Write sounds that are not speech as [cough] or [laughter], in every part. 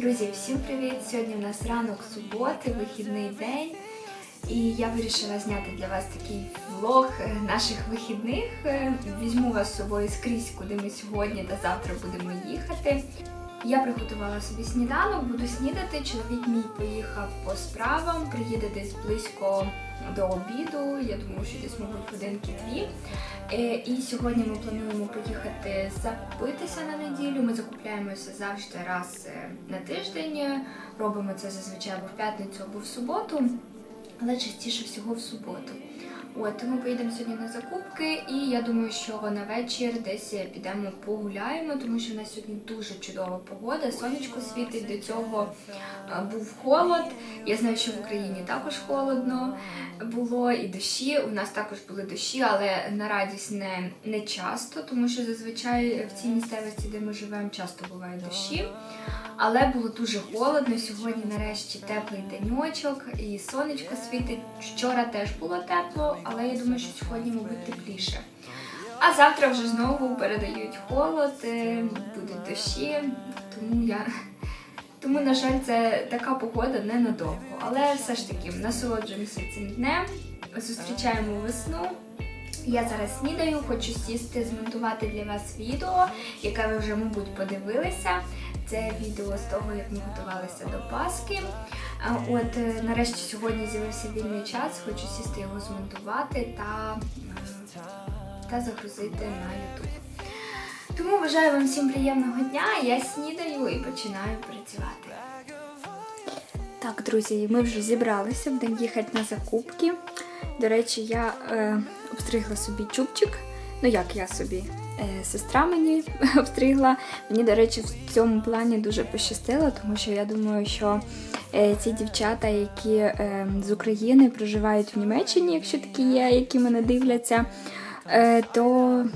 Друзі, всім привіт! Сьогодні у нас ранок суботи, вихідний день. І я вирішила зняти для вас такий влог е, наших вихідних. Е, Візьму вас з собою скрізь, куди ми сьогодні та завтра будемо їхати. Я приготувала собі сніданок, буду снідати. Чоловік мій поїхав по справам, приїде десь близько до обіду. Я думаю, що десь, мабуть, годинки дві. Е, І сьогодні ми плануємо поїхати закупитися на неділю. Ми закупляємося завжди раз е, на тиждень. Робимо це зазвичай або в п'ятницю, або в суботу, але частіше всього в суботу. От, тому поїдемо сьогодні на закупки, і я думаю, що на вечір десь підемо погуляємо, тому що в нас сьогодні дуже чудова погода. Сонечко світить до цього був холод. Я знаю, що в Україні також холодно було і дощі. У нас також були дощі, але на радість не, не часто, тому що зазвичай в цій місцевості, де ми живемо, часто бувають дощі. Але було дуже холодно. Сьогодні, нарешті, теплий деньочок і сонечко світить. Вчора теж було тепло, але я думаю, що сьогодні, мабуть, тепліше. А завтра вже знову передають холод, е, будуть дощі, тому я. Тому, на жаль, це така погода ненадовго. Але все ж таки насолоджуємося цим днем, зустрічаємо весну. Я зараз снідаю, хочу сісти, змонтувати для вас відео, яке ви вже, мабуть, подивилися. Це відео з того, як ми готувалися до Пасхи. А От е, нарешті сьогодні з'явився вільний час, хочу сісти його змонтувати та, е, та загрузити на YouTube. Тому бажаю вам всім приємного дня. Я снідаю і починаю працювати. Так, друзі, ми вже зібралися, будемо їхати на закупки. До речі, я е, обстригла собі чубчик. Ну як я собі? Е, сестра мені [laughs] обстригла. Мені, до речі, в цьому плані дуже пощастило, тому що я думаю, що е, ці дівчата, які е, з України проживають в Німеччині, якщо такі є, які мене дивляться, то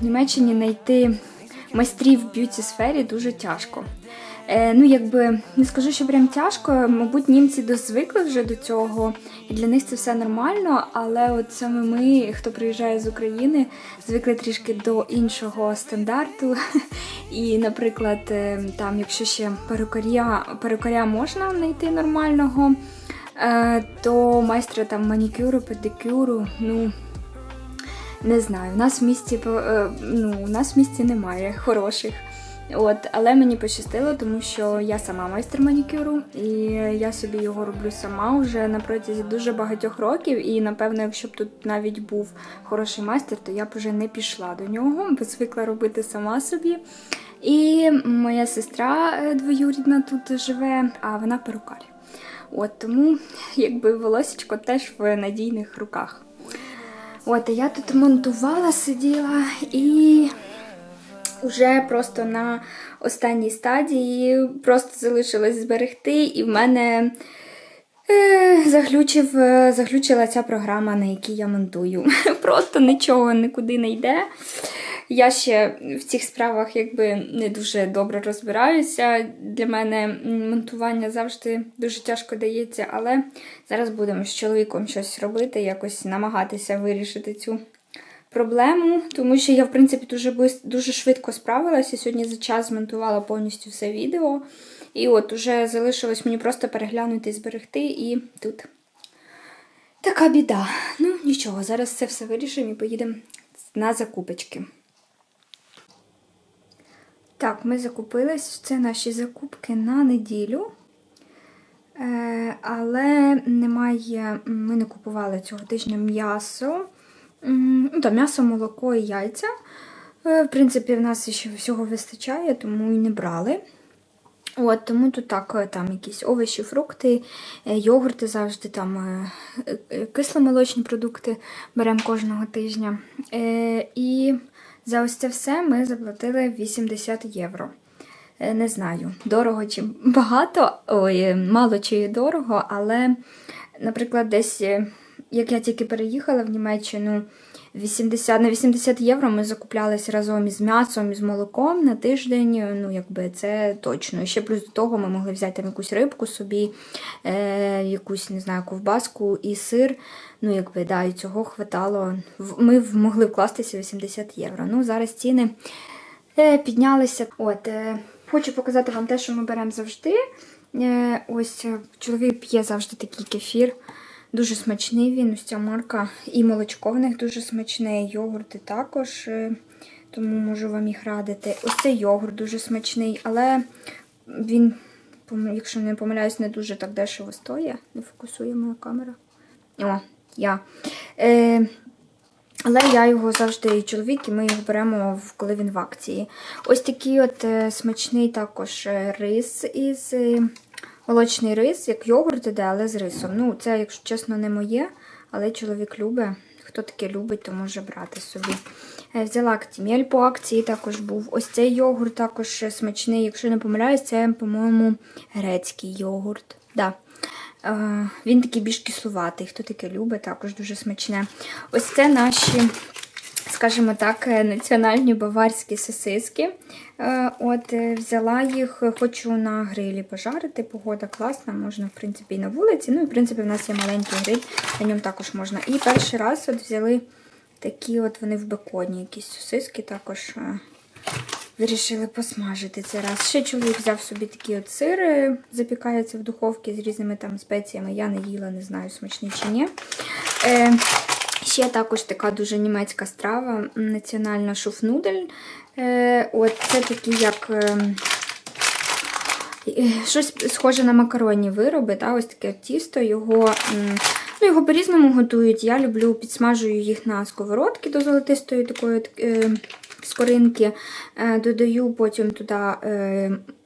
в Німеччині знайти майстрів в б'юті сфері дуже тяжко. Е, ну, якби не скажу, що прям тяжко. Мабуть, німці досить звикли вже до цього, і для них це все нормально. Але от саме ми, хто приїжджає з України, звикли трішки до іншого стандарту. [laughs] І, наприклад, е, там, якщо ще перукаря, перукаря можна знайти нормального, е, то майстра там манікюру, педикюру, ну. Не знаю, у нас в місті ну, у нас в місті немає хороших. От, але мені пощастило, тому що я сама майстер манікюру, і я собі його роблю сама вже на протязі дуже багатьох років. І напевно, якщо б тут навіть був хороший майстер, то я б вже не пішла до нього, бо звикла робити сама собі. І моя сестра е, двоюрідна тут живе, а вона перукар. От тому, якби волосечко теж в надійних руках. От, я тут монтувала, сиділа і вже просто на останній стадії просто залишилось зберегти, і в мене е, заглючив, е, заглючила ця програма, на якій я монтую. [laughs] Просто нічого нікуди не йде. Я ще в цих справах якби не дуже добре розбираюся. Для мене монтування завжди дуже тяжко дається, але зараз будемо з чоловіком щось робити, якось намагатися вирішити цю проблему, тому що я, в принципі, дуже дуже швидко справилася. Сьогодні за час змонтувала повністю все відео. І от уже залишилось мені просто переглянути і зберегти, і тут така біда. Ну, нічого, зараз це все вирішимо і поїдемо на закупочки. Так, ми закупились. Це наші закупки на неділю. Е, але немає, ми не купували цього тижня м'ясо. Ну, там м'ясо, молоко і яйця. Е, В принципі, в нас ще всього вистачає, тому і не брали. От, тому тут так, е, там якісь овочі, фрукти, е, йогурти завжди, там кисломолочні продукти беремо кожного тижня. І за ось це все ми заплатили 80 євро. Не знаю, дорого чи багато, ой, мало чи дорого, але, наприклад, десь, як я тільки переїхала в Німеччину, 80, на 80 євро ми закуплялися разом із м'ясом, із молоком на тиждень. Ну, якби це точно. І ще плюс до того ми могли взяти там якусь рибку собі, е, якусь, не знаю, ковбаску і сир. Ну, якби, да, і цього хватало. Ми могли вкластися 80 євро. Ну, зараз ціни е, піднялися. От, е, хочу показати вам те, що ми беремо завжди. Е, ось е, чоловік п'є завжди такий кефір. Дуже смачний він, ось ця марка. І молочко в них дуже смачне, і йогурти також. е, Тому можу вам їх радити. Ось цей йогурт дуже смачний, але він, якщо не помиляюсь, не дуже так дешево стоїть. Не фокусує моя камера. О, я. Е, але я його завжди і чоловік, і ми його беремо, коли він в акції. Ось такий от е, смачний також е, рис із молочний рис, як йогурт іде, але з рисом. Ну, це, якщо чесно, не моє, але чоловік любить. Хто таке любить, то може брати собі. Е, Взяла актімель по акції також був. Ось цей йогурт також смачний. Якщо не помиляюсь, це, по-моєму, грецький йогурт. Да. Е, Він такий більш кислуватий. Хто таке любить, також дуже смачне. Ось це наші, скажімо так, е, національні баварські сосиски. Е, От е, взяла їх, хочу на грилі пожарити. Погода класна, можна, в принципі, і на вулиці. Ну, і в принципі, в нас є маленький гриль, на ньому також можна. І перший раз от взяли такі от вони в беконі, якісь сосиски також. Вирішили посмажити цей раз. Ще чоловік взяв собі такі от сири, запікаються в духовці з різними там спеціями. Я не їла, не знаю, смачні чи ні. Е, ще також така дуже німецька страва, національна шуфнудель. Е, от це такі як. ем, е, Щось схоже на макаронні вироби, та, ось таке тісто, його, ну, його по-різному готують. Я люблю, підсмажую їх на сковородки до золотистої такої е, скоринки. Додаю потім туди,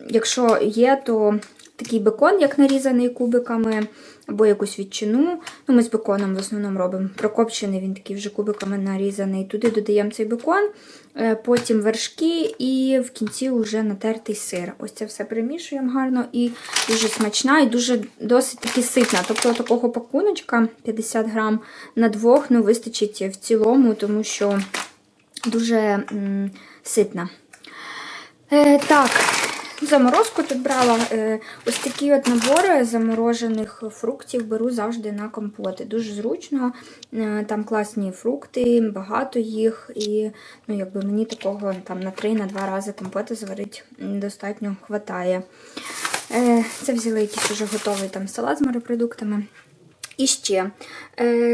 якщо є, то такий бекон, як нарізаний кубиками, або якусь відчину. Ну, ми з беконом в основному робимо. Прокопчений він такий вже кубиками нарізаний. Туди додаємо цей бекон, е, потім вершки і в кінці вже натертий сир. Ось це все перемішуємо гарно і дуже смачна, і дуже досить таки ситна. Тобто такого пакуночка 50 грам на двох ну, вистачить в цілому, тому що дуже м, ситна. Е, так, заморозку тут брала. Е, ось такі от набори заморожених фруктів беру завжди на компоти. Дуже зручно. Е, там класні фрукти, багато їх. І ну, якби мені такого там, на 3-2 рази компоти зварити достатньо хватає. Е, це взяли якийсь уже готовий там салат з морепродуктами. І ще,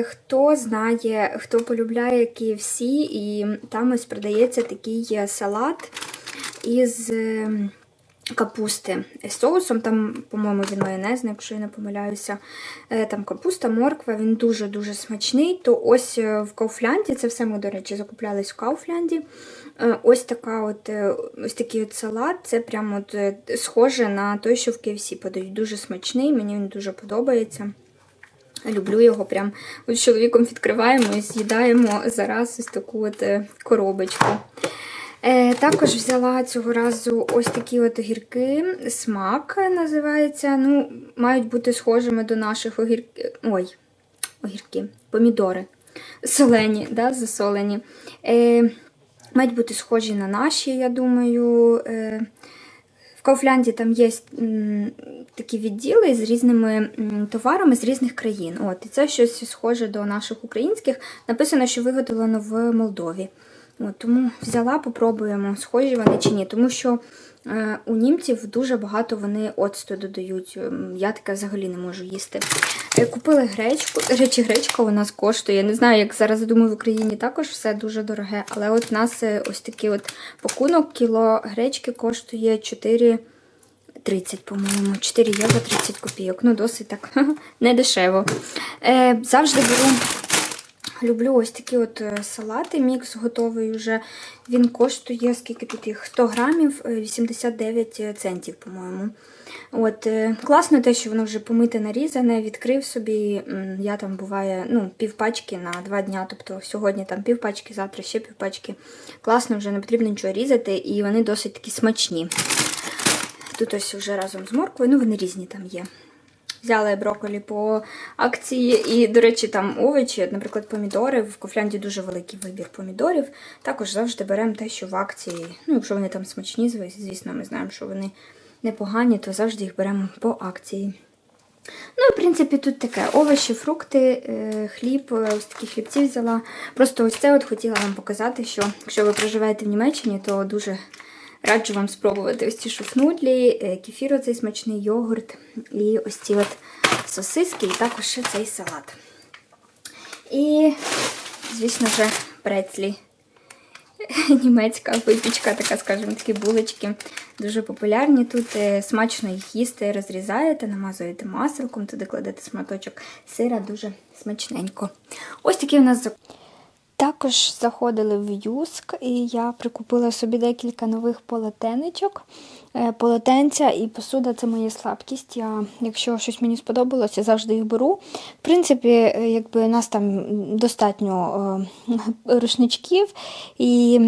хто знає, хто полюбляє KFC, і там ось продається такий салат із е, капусти з соусом. Там, по-моєму, він майонезний, якщо я не помиляюся. Е, там капуста, морква, він дуже-дуже смачний. То ось е, в Кауфлянді, це все ми, до речі, закуплялись в Кауфлянді. Е, Ось така от, ось такий от салат. Це прямо от, схоже на той, що в KFC подають. Дуже смачний, мені він дуже подобається. Люблю його прям з чоловіком відкриваємо і з'їдаємо зараз ось таку от коробочку. Е, також взяла цього разу ось такі от огірки. Смак називається. Ну, мають бути схожими до наших огірків. Ой, огірки, помідори. Солені, да, засолені. Е, мають бути схожі на наші, я думаю. Е, В Кауфлянді там є такі відділи з різними товарами з різних країн. От, і це щось схоже до наших українських. Написано, що виготовлено в Молдові. От, тому взяла, попробуємо, схожі вони чи ні. Тому що е, у німців дуже багато вони оцту додають. Ем, Я таке взагалі не можу їсти. Е, Купили гречку. Речі, гречка у нас коштує. Не знаю, як зараз думаю, в Україні також все дуже дороге. Але от у нас е, ось такий от пакунок кіло гречки коштує 4. 30, по-моєму, 4 євро 30 копійок. Ну, досить так [laughs] не дешево. Е, завжди беру Люблю ось такі от е, салати, мікс готовий вже. Він коштує, скільки тут їх? 100 грамів, е, 89 центів, по-моєму. От, е, класно те, що воно вже помите нарізане, відкрив собі. Я там буває ну, півпачки на два дня. Тобто сьогодні там півпачки, завтра ще півпачки. Класно, вже не потрібно нічого різати, і вони досить такі смачні. Тут ось вже разом з морквою, ну вони різні там є. Взяли брокколі по акції, і, до речі, там овочі, наприклад, помідори. В Кофлянді дуже великий вибір помідорів. Також завжди беремо те, що в акції. Ну, якщо вони там смачні, звісно, ми знаємо, що вони непогані, то завжди їх беремо по акції. Ну, в принципі, тут таке: овочі, фрукти, е, хліб, е, ось такі хлібці взяла. Просто ось це от хотіла вам показати, що якщо ви проживаєте в Німеччині, то дуже раджу вам спробувати ось ці шуфнудлі, е, кефір оцей смачний йогурт і ось ці от сосиски, і також ще цей салат. І, звісно вже, прецлі. [laughs] Німецька випічка, така, скажімо, такі булочки дуже популярні тут. Е, Смачно їх їсти, розрізаєте, намазуєте маселком, туди кладете шматочок сира, дуже смачненько. Ось такі у нас також заходили в Юск, і я прикупила собі декілька нових полотенечок. Е, Полотенця і посуда це моя слабкість. Я, якщо щось мені сподобалося, завжди їх беру. В принципі, якби якби нас там достатньо е, рушничків, і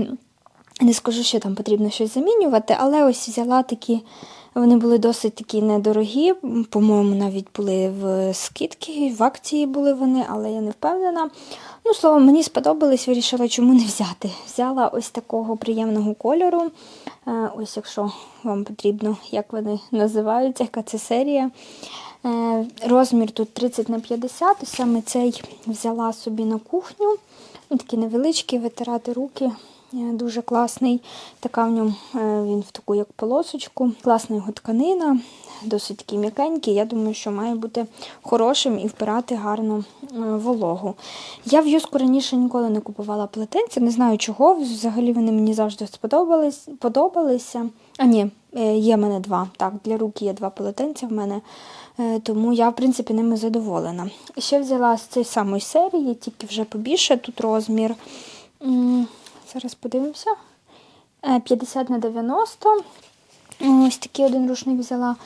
не скажу, що там потрібно щось замінювати, але ось взяла такі. Вони були досить такі недорогі, по-моєму, навіть були в скидки, в акції були вони, але я не впевнена. Ну, словом, мені сподобались, вирішила, чому не взяти. Взяла ось такого приємного кольору. Е, Ось, якщо вам потрібно, як вони називаються, яка це серія. Е, Розмір тут 30 на 50, саме цей взяла собі на кухню. Він такий невеличкий, витирати руки. Е, Дуже класний. Така в ньому е, він в таку як полосочку. Класна його тканина, досить такий м'якенький. Я думаю, що має бути хорошим і впирати гарно е, вологу. Я в юску раніше ніколи не купувала плетенця, не знаю чого. Взагалі вони мені завжди сподобались, подобалися. А ні, є в мене два. Так, для рук є два полотенця в мене. Тому я, в принципі, ними задоволена. Ще взяла з цієї самої серії, тільки вже побільше тут розмір. Зараз подивимося. Е, 50 на 90. Ось такий один рушник взяла.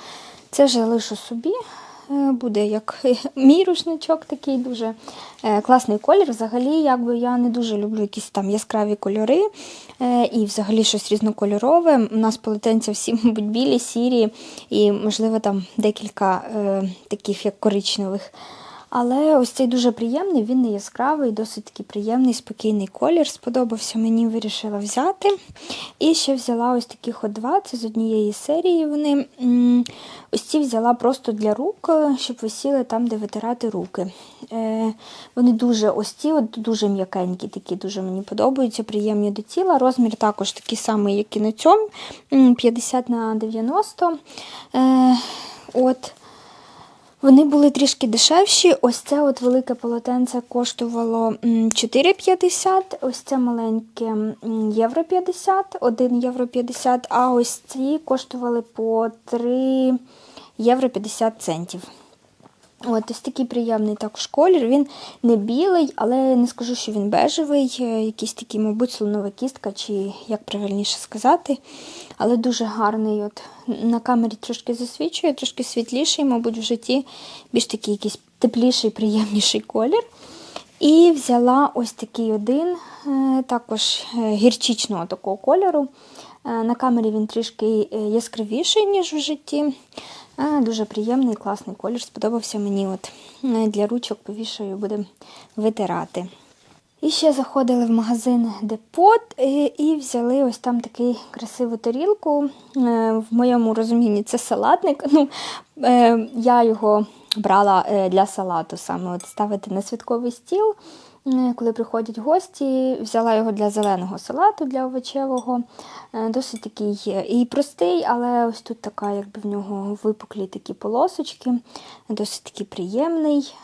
Це вже лишу собі. Е, Буде як [laughs] мій рушничок такий дуже е, класний колір. Взагалі, якби я не дуже люблю якісь там яскраві кольори е, і взагалі щось різнокольорове. У нас полотенця всі, [laughs] мабуть, білі, сірі і, можливо, там декілька е, таких як коричневих. Але ось цей дуже приємний, він не яскравий, досить такий приємний, спокійний колір. Сподобався мені, вирішила взяти. І ще взяла ось таких от два, це з однієї серії вони. Ось ці взяла просто для рук, щоб висіли там, де витирати руки. Е, Вони дуже ось ці от дуже м'якенькі, такі дуже мені подобаються, приємні до тіла. Розмір також такий самий, як і на цьому, 50 на 90. Е, От. Вони були трішки дешевші. Ось це от велике полотенце коштувало м, 4,50, ось це маленьке євро 50, 1 євро 50, а ось ці коштували по 3 євро 50 центів. От ось такий приємний також колір. Він не білий, але не скажу, що він бежевий, е, якийсь такий, мабуть, слонова кістка, чи як правильніше сказати. Але дуже гарний. От На камері трошки засвічує, трошки світліший, мабуть, в житті більш такий якийсь тепліший, приємніший колір. І взяла ось такий один, е, також е, гірчичного такого кольору. На камері він трішки яскравіший, ніж в житті. Дуже приємний, класний колір. Сподобався мені. От е, Для ручок повішаю, будемо витирати. І ще заходили в магазин Депот і, і взяли ось там таку красиву тарілку. Е, В моєму розумінні це салатник. [laughs] Ну, е, я його брала е, для салату саме от ставити на святковий стіл. Е, Коли приходять гості, взяла його для зеленого салату, для овочевого. Е, Досить такий е, і простий, але ось тут така, якби в нього випуклі такі полосочки, досить такий приємний.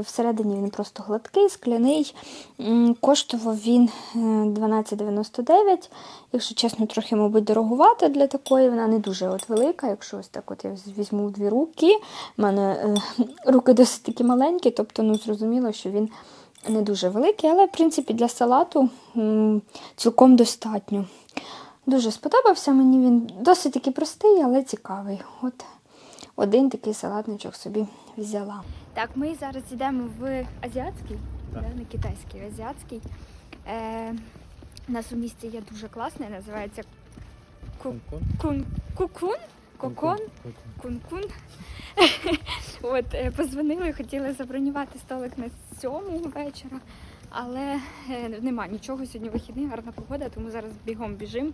Всередині він просто гладкий, скляний. Коштував він е, 12,99. Якщо чесно, трохи, мабуть, дорогувато для такої. Вона не дуже от велика. Якщо ось так от я візьму в дві руки. У мене [laughs] руки досить такі маленькі, тобто ну, зрозуміло, що він не дуже великий, але в принципі для салату цілком достатньо. Дуже сподобався мені він досить таки простий, але цікавий. От один такий салатничок собі взяла. Так, ми зараз йдемо в азіатський, да, не китайський, азіатський. Е, у нас у місті є дуже класний, називається ку- кун, кукун, кокон, кун-кун. [laughs] От, е, позвонили, хотіли забронювати столик на сьому вечора, але е, нема нічого. Сьогодні вихідний, гарна погода, тому зараз бігом біжимо.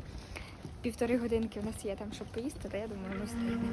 Півтори годинки в нас є там, щоб поїсти, та я думаю, ми встигнемо.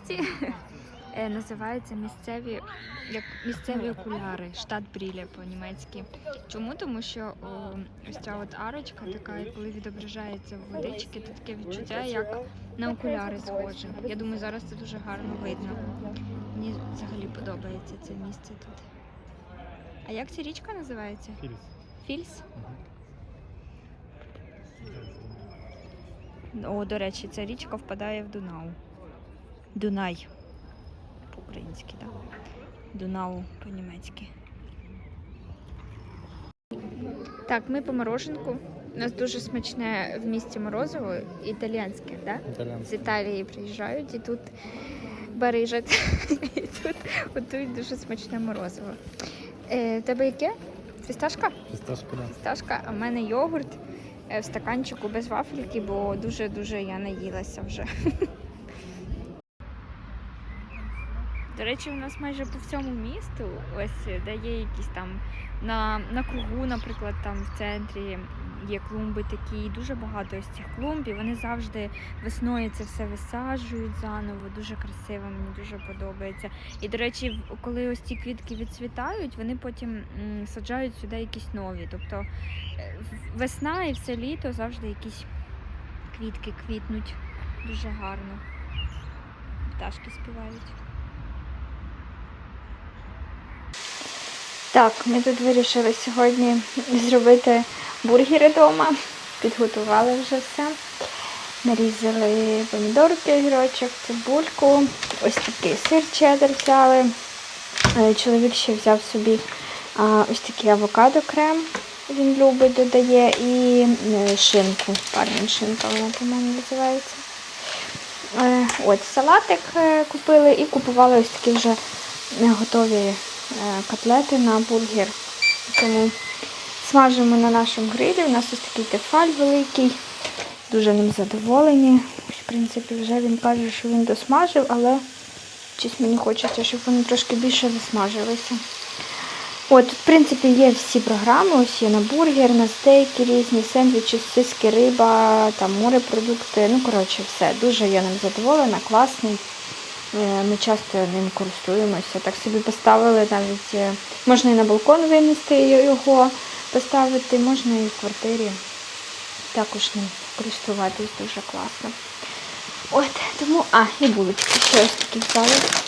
Місті. Е, Називається місцеві як місцеві окуляри, штат Бріле по-німецьки. Чому? Тому що о, ось ця от арочка, така, коли відображається в водички, то таке відчуття, як на окуляри схоже. Я думаю, зараз це дуже гарно видно. Мені взагалі подобається це місце тут. А як ця річка називається? Фільс. Фільс? О, до речі, ця річка впадає в Дунау. Дунай. По-українськи, так. Дунау по-німецьки. Так, ми по мороженку. У нас дуже смачне в місті морозиво, італіянське, так? З Італії приїжджають і тут барижать. І тут готують дуже смачне морозиво. Е, тебе яке? Фісташка? Фісташка, да. Фісташка, а в мене йогурт е, в стаканчику без вафельки, бо дуже-дуже я наїлася вже. До речі, у нас майже по всьому місту, ось де є якісь там на, на кругу, наприклад, там в центрі є клумби такі, дуже багато ось цих клумб, і вони завжди весною це все висаджують заново, дуже красиво, мені дуже подобається. І, до речі, коли ось ці квітки відцвітають, вони потім саджають сюди якісь нові. Тобто е, весна і все літо завжди якісь квітки квітнуть. Дуже гарно. Пташки співають. Так, ми тут вирішили сьогодні зробити бургери вдома. Підготували вже все. Нарізали помідорки, огірочок, цибульку. Ось такий сир чеддер взяли. Е, Чоловік ще взяв собі ось такий авокадо крем. він любить, додає, і е, шинку. Пармін шинка вона по-моєму називається. Е, От салатик купили і купували ось такі вже готові котлети на бургер. Тому смажимо на нашому грилі. У нас ось такий тефаль великий. Дуже ним задоволені. В принципі, вже він каже, що він досмажив, але щось мені хочеться, щоб вони трошки більше засмажилися. От, в принципі, є всі програми, ось є на бургер, на стейки різні, сендвічі, сиски, риба, там морепродукти. Ну, коротше, все. Дуже я ним задоволена, класний. Е, Ми часто ним користуємося. Так собі поставили навіть, е, можна і на балкон винести його, поставити, можна і в квартирі також ним користуватись дуже класно. От, тому, а, і булочки ще ось такі взяли.